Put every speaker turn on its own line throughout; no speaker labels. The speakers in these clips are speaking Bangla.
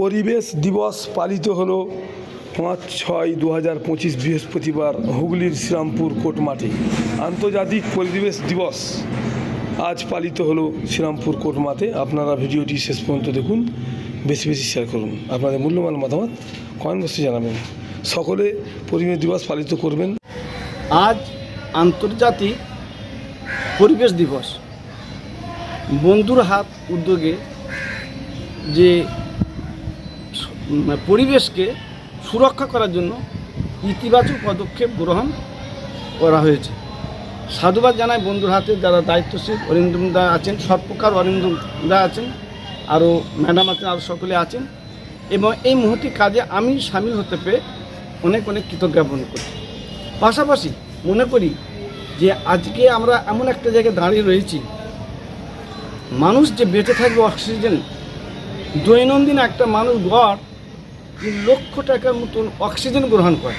পরিবেশ দিবস পালিত হলো পাঁচ ছয় দু হাজার পঁচিশ বৃহস্পতিবার হুগলির শ্রীরামপুর কোর্ট মাঠে আন্তর্জাতিক পরিবেশ দিবস আজ পালিত হলো শ্রীরামপুর কোর্ট মাঠে আপনারা ভিডিওটি শেষ পর্যন্ত দেখুন, বেশি বেশি শেয়ার করুন। আপনাদের মূল্যবান মতামত কমেন্ট বক্সে জানাবেন। সকলে পরিবেশ দিবস পালিত করবেন।
আজ আন্তর্জাতিক পরিবেশ দিবস। বন্ধুর হাত উদ্যোগে যে পরিবেশকে সুরক্ষা করার জন্য ইতিবাচক পদক্ষেপ গ্রহণ করা হয়েছে। সাধুবাদ জানায় বন্ধুর হাতে যারা দায়িত্বশীল অরিন্দম দা আছেন সর্বপ্রকার অরিন্দম দা আছেন আরও ম্যাডাম আছেন আরও সকলে আছেন এবং এই মুহূর্তে কাজে আমি সামিল হতে পেরে অনেক অনেক কৃতজ্ঞাপন করি পাশাপাশি মনে করি যে আজকে আমরা এমন একটা জায়গায় দাঁড়িয়ে রয়েছি, মানুষ যে বেঁচে থাকবে অক্সিজেন, দৈনন্দিন একটা মানুষ গড় তিন লক্ষ টাকার মতন অক্সিজেন গ্রহণ করে।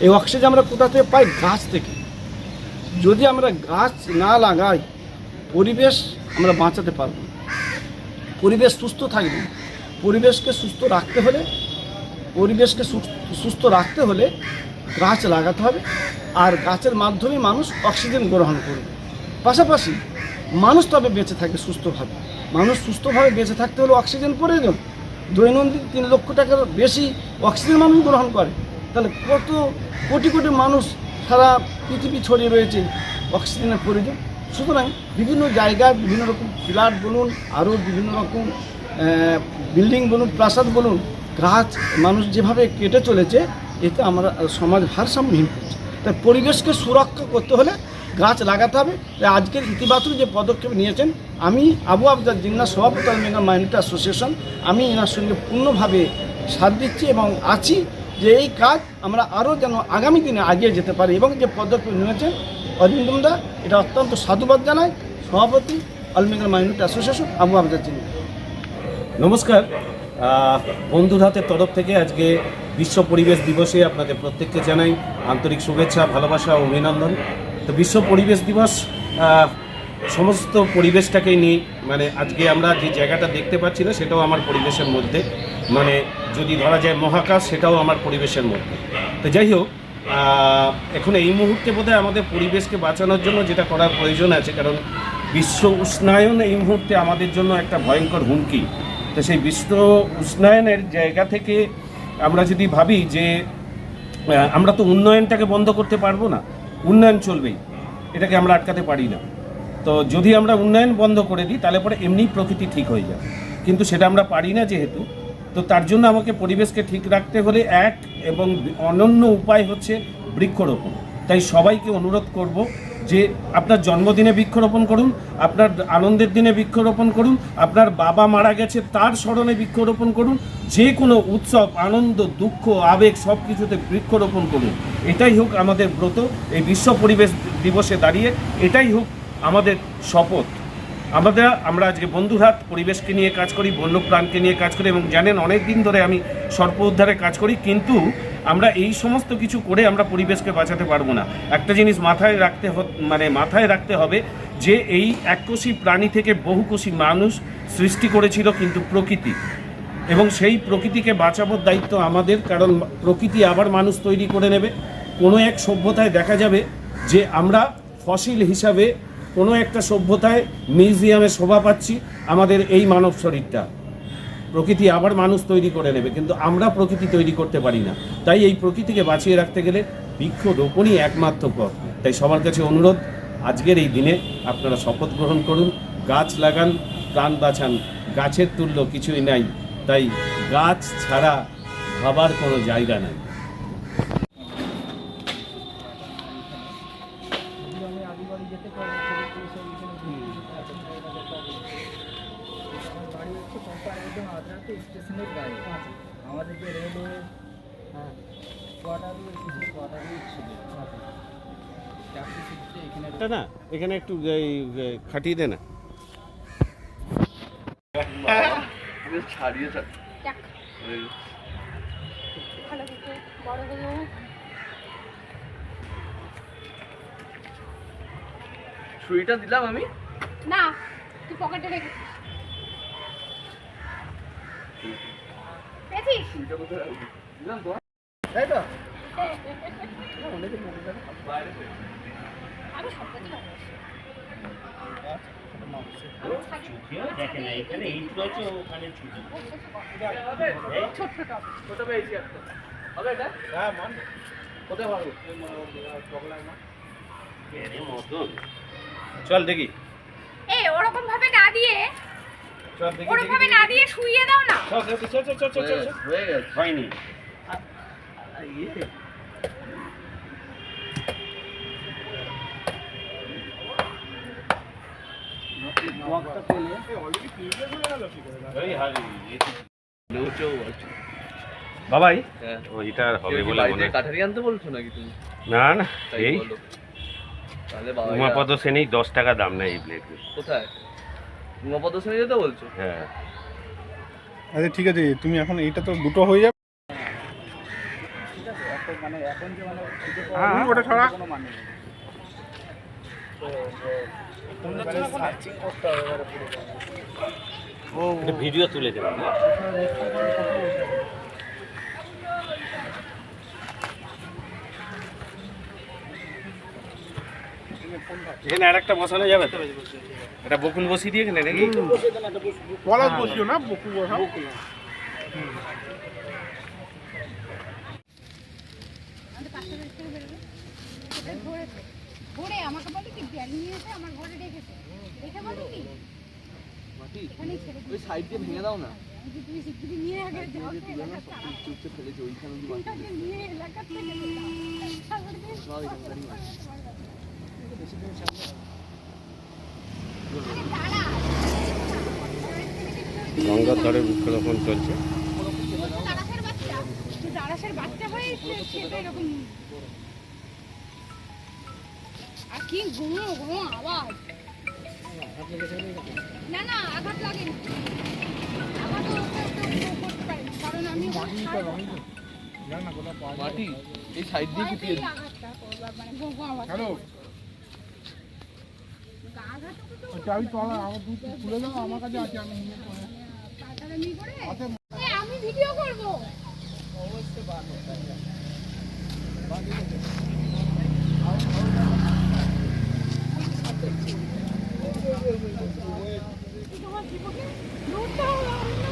এই অক্সিজেন আমরা কোথা থেকে পাই? গাছ থেকে। যদি আমরা গাছ না লাগাই, পরিবেশ আমরা বাঁচাতে পারব পরিবেশ সুস্থ থাকবে। পরিবেশকে সুস্থ রাখতে হলে, পরিবেশকে সুস্থ- রাখতে হলে গাছ লাগাতে হবে আর গাছের মাধ্যমে মানুষ অক্সিজেন গ্রহণ করবে। পাশাপাশি মানুষ তবে বেঁচে থাকে সুস্থভাবে। মানুষ সুস্থভাবে বেঁচে থাকতে হলে অক্সিজেন প্রয়োজন। দৈনন্দিন তিন লক্ষ টাকার বেশি অক্সিজেন মানুষ গ্রহণ করে। তাহলে কত কোটি কোটি মানুষ সারা পৃথিবী ছড়িয়ে রয়েছে অক্সিজেনের প্রয়োজন? সুতরাং বিভিন্ন জায়গায় বিভিন্ন রকম ফ্ল্যাট বলুন, আরও বিভিন্ন রকম বিল্ডিং বলুন, প্রাসাদ বলুন, গাছ, মানুষ যেভাবে কেটে চলেছে, এতে আমরা সমাজ ভারসাম্যহীন করছে তাই পরিবেশকে সুরক্ষা করতে হলে গাছ লাগাতে হবে। আজকের ইতিবাচক যে পদক্ষেপ নিয়েছেন, আমি আবু আবদার জিন্না সভাপতি আলমিনা মাইনরিটি অ্যাসোসিয়েশন, আমি এনার সঙ্গে পূর্ণভাবে সাথ দিচ্ছি এবং আছি যে এই কাজ আমরা আরও যেন আগামী দিনে এগিয়ে যেতে পারি এবং যে পদক্ষেপ নিয়েছেন অরিন্দম দা এটা অত্যন্ত সাধুবাদ জানায় সভাপতি আলমিনা মাইনরিটি অ্যাসোসিয়েশন, আবু আবদার জিন্না
নমস্কার। বন্ধুর হাতের তরফ থেকে আজকে বিশ্ব পরিবেশ দিবসে আপনাদের প্রত্যেককে জানাই আন্তরিক শুভেচ্ছা, ভালোবাসা ও অভিনন্দন। তো বিশ্ব পরিবেশ দিবস সমস্ত পরিবেশটাকেই নিয়ে মানে আজকে আমরা যে জায়গাটা দেখতে পাচ্ছি না, সেটাও আমার পরিবেশের মধ্যে। মানে যদি ধরা যায় মহাকাশ, সেটাও আমার পরিবেশের মধ্যে। তো যাই হোক এখন এই মুহূর্তে বোধহয় আমাদের পরিবেশকে বাঁচানোর জন্য যেটা করার প্রয়োজন আছে, কারণ বিশ্ব উষ্ণায়ন এই মুহূর্তে আমাদের জন্য একটা ভয়ঙ্কর হুমকি। তো সেই বিশ্ব উষ্ণায়নের জায়গা থেকে আমরা যদি ভাবি যে আমরা তো উন্নয়নটাকে বন্ধ করতে পারব না উন্নয়ন চলবেই এটাকে আমরা আটকাতে পারি না। তো যদি আমরা উন্নয়ন বন্ধ করে দিই, তাহলে পরে এমনিই প্রকৃতি ঠিক হয়ে যায় কিন্তু সেটা আমরা পারি না যেহেতু, তো তার জন্য আমাকে পরিবেশকে ঠিক রাখতে হলে এক এবং অনন্য উপায় হচ্ছে বৃক্ষরোপণ। তাই সবাইকে অনুরোধ করব যে আপনার জন্মদিনে বৃক্ষরোপণ করুন, আপনার আনন্দের দিনে বৃক্ষরোপণ করুন, আপনার বাবা মারা গেছে তার স্মরণে বৃক্ষরোপণ করুন, যে কোনো উৎসব, আনন্দ, দুঃখ, আবেগ সব কিছুতে বৃক্ষরোপণ করুন। এটাই হোক আমাদের ব্রত, এই বিশ্ব পরিবেশ দিবসে দাঁড়িয়ে এটাই হোক আমাদের শপথ। আমাদের আমরা আজকে বন্ধুহাত পরিবেশকে নিয়ে কাজ করি, বন্যপ্রাণকে নিয়ে কাজ করি এবং জানেন অনেক দিন ধরে আমি সর্প উদ্ধারে কাজ করি, কিন্তু আমরা এই সমস্ত কিছু করে আমরা পরিবেশকে বাঁচাতে পারব না। একটা জিনিস মাথায় রাখতে মানে মাথায় রাখতে হবে যে এই এককোষী প্রাণী থেকে বহুকোষী মানুষ সৃষ্টি করেছিল কিন্তু প্রকৃতি। এবং সেই প্রকৃতিকে বাঁচানোর দায়িত্ব আমাদের, কারণ প্রকৃতি আবার মানুষ তৈরি করে নেবে। কোনো এক সভ্যতায় দেখা যাবে যে আমরা ফসিল হিসাবে কোনো একটা সভ্যতায় মিউজিয়ামে শোভা পাচ্ছি আমাদের এই মানব শরীরটা। প্রকৃতি আবার মানুষ তৈরি করে নেবে, কিন্তু আমরা প্রকৃতি তৈরি করতে পারি না। তাই এই প্রকৃতিকে বাঁচিয়ে রাখতে গেলে বৃক্ষরোপণই একমাত্র পথ। তাই সবার কাছে অনুরোধ, আজকের এই দিনে আপনারা শপথ গ্রহণ করুন, গাছ লাগান, প্রাণ বাঁচান। গাছের তুল্য কিছুই নাই, তাই গাছ ছাড়া ভাবার কোনো জায়গা নাই।
স্টেশনের গায়ে আমাদের যে রেলওয়ে হ্যাঁ কোয়ার্টারই এসেছে কোয়ার্টারই ছিল ট্যাক্সি সিটে এখানে
এটা না এখানে একটু এই, এ, খাটিয়ে দে না।
ভালো কিছু বড়
ছুরিটা দিলাম আমি।
না তুই পকেটে রেখে গেছিস
তাই তো
আমি সব কিছু ভালোবাসি
দেখেন এখানে এইট রয়েছে ওখানে ছুটি
ছোট্ট
পেয়েছি একটা? হবে এটা?
হ্যাঁ মান
কোথায় পারব
চল দেখি।
এ ওরকম ভাবে না দিয়ে
চল দেখি
ওরকম ভাবে না দিয়ে শুইয়ে দাও না।
চল চল চল চল চল
হয়ে গেছে
হয়নি।
পেলে
হারি
বলছো
বাবাই
হ্যাঁ।
ওইটা হবে বলে মনে।
কাঠারি আনতে বলছো নাকি তুমি?
না না এই উমাপদ সেনেই দশ টাকা দাম নেয় এই ব্লেডের
কোথায়? উমাপদ সেনে যেতে বলছো?
হ্যাঁ।
আচ্ছা ঠিক আছে তুমি এখন এইটা তো দুটো হয়ে যাবে।
মানে এখন যে মানে খুঁজে
হ্যাঁ,
পাওয়া
ওটা ছাড়া।
কোনো মানে
ভিডিও তুলে দেবেন
এখানে আর একটা বসানো যাবে তো? এটা বকুল বসিয়ে দিয়ে এখানে নাকি?
পলাশ বসিও না বকু বসাও
আমাদের পাঁচটা বাড়ি থেকে বেরোবে ওটা ধরেছে ধরে আমাকে বলে কি ব্যাগ নিয়ে এসে আমার ঘরে রেখেছে। দেখে বলে কি?
মাটি ওই সাইড দিয়ে ভেঙে দাও না।
তুমি শিগগিরি নিয়ে আগে যাও
ওইখানে
নিয়ে এলাকা থেকে
গঙ্গার ধারে বৃক্ষরোপণ চলছে।
হয়ে কি গুঁড়ো আওয়াজ না না আঘাত আঘাত করতে পারে কারণ আমি ছাড়বো না।
মাটি এই সাইড দিয়ে
চাবি তলা আমার দুধ খুলে দাও আমার কাছে আছে আমি নিয়ে
আমি ভিডিও করব? লুটতে হবে